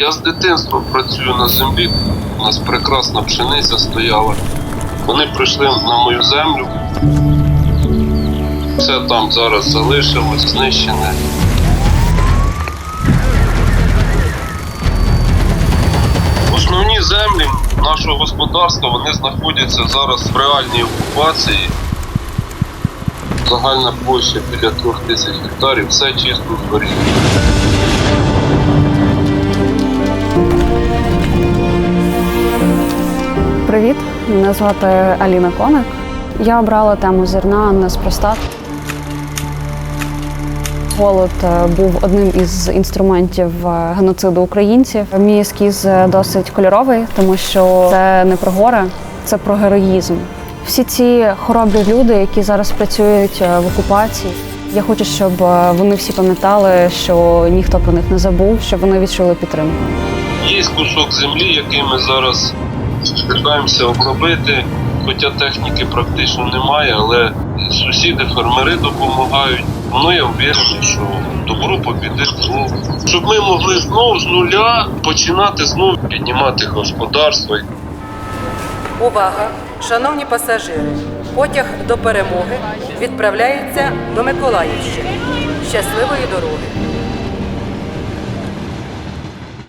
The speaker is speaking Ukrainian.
Я з дитинства працюю на землі. У нас прекрасна пшениця стояла. Вони прийшли на мою землю. Все там зараз залишилось, знищене. Основні землі нашого господарства вони знаходяться зараз в реальній окупації. Загальна площа біля трьох тисяч гектарів, все чисто згоріло. Привіт, мене звати Аліна Коник. Я обрала тему зерна неспроста. Голод е, був одним із інструментів е, геноциду українців. Мій ескіз е, досить кольоровий, тому що це не про горе, це про героїзм. Всі ці хоробрі люди, які зараз працюють в окупації. Я хочу, щоб вони всі пам'ятали, що ніхто про них не забув, щоб вони відчули підтримку. Є кусок землі, який ми зараз намагаємося обробити, хоча техніки практично немає, але сусіди, фермери допомагають. Ну я впевнений, що добро побідить зло. Щоб ми могли знову з нуля починати знову піднімати господарство. Увага! Шановні пасажири! Потяг до перемоги відправляється до Миколаївщини. Щасливої дороги!